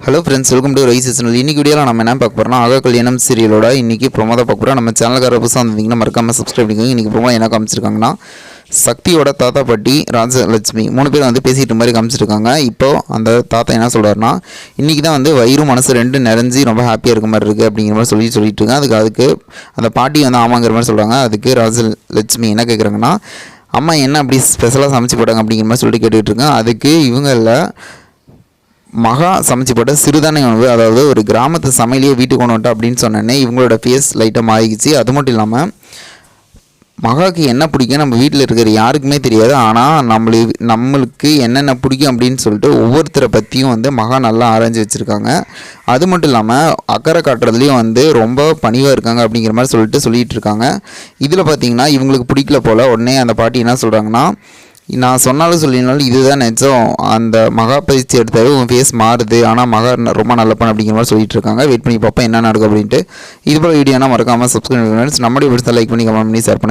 Hello friends welcome to rise channel இன்றைக்கி வீடியோவில் நம்ம என்ன பார்க்க போகிறோம்னா ஆக கல்யாணம் சீரியலோட இன்றைக்கி ப்ரொமோ தான் பார்க்க போகிறோம் நம்ம சேனலுக்கார புதுசாக வந்தீங்கன்னா மறக்காமல் சப்ஸ்கிரைப் பண்ணிக்கோங்க. இன்றைக்கி ப்ரொமோ என்ன காமிச்சிருக்காங்கன்னா சக்தியோட தாத்தா பாட்டி ராஜலட்சுமி மூணு பேர் வந்து பேசிக்கிட்ட மாதிரி காமிச்சிருக்காங்க. இப்போ அந்த தாத்தா என்ன சொல்கிறாருன்னா இன்றைக்கி தான் வந்து வயிறு மனசு ரெண்டு நிறைஞ்சி ரொம்ப ஹாப்பியாக இருக்க மாதிரி இருக்குது அப்படிங்கிற மாதிரி சொல்லி சொல்லிட்டு இருக்காங்க. அதுக்கு அதுக்கு அந்த பாட்டி வந்து ஆமாங்கிற மாதிரி சொல்கிறாங்க அதுக்கு ராஜலட்சுமி என்ன கேட்குறாங்கன்னா அம்மா என்ன அப்படி ஸ்பெஷலாக சமைச்சு போட்டாங்க அப்படிங்கிற மாதிரி சொல்லிட்டு கேட்டுக்கிட்டு இருக்கேன் அதுக்கு இவங்களில் மகா சமைச்சு போட்ட சிறுதானிய உணவு அதாவது ஒரு கிராமத்து சமையலையே வீட்டுக்கு கொண்டு வந்துட்டா அப்படின்னு சொன்னோன்னே இவங்களோட ஃபேஸ் லைட்டாக மாறிக்கிச்சு. அது மட்டும் இல்லாமல் மகாவுக்கு என்ன பிடிக்கும்? நம்ம வீட்டில் இருக்கிற யாருக்குமே தெரியாது. ஆனால் நம்மளுக்கு நம்மளுக்கு என்னென்ன பிடிக்கும் அப்படின்னு சொல்லிட்டு ஒவ்வொருத்தரை பற்றியும் வந்து மகா நல்லா ஆராய்ஞ்சு வச்சுருக்காங்க. அது மட்டும் இல்லாமல் அக்கறை காட்டுறதுலேயும் வந்து ரொம்ப பணிவாக இருக்காங்க அப்படிங்கிற மாதிரி சொல்லிட்டு சொல்லிகிட்டு இருக்காங்க. இதில் பார்த்தீங்கன்னா இவங்களுக்கு பிடிக்கல போல் உடனே அந்த பாட்டி என்ன சொல்கிறாங்கன்னா நான் சொன்னாலும் சொல்லினாலும் இதுதான் நிஜம். அந்த மகா பயிற்சி எடுத்தாவே உன் ஃபேஸ் மாறுது. ஆனால் மகா ரொம்ப நல்ல பண்ண அப்படிங்கிற மாதிரி சொல்லிட்டு இருக்காங்க. வெயிட் பண்ணி பார்ப்போம் என்ன நடக்கும் அப்படின்ட்டு. இது போல் வீடியோனா மறக்காமல் சப்ஸ்கிரைப் பண்ணுங்க நம்முடைய விடுத்த லைக் பண்ணி கமெண்ட் பண்ணி ஷேர் பண்ணுங்கள்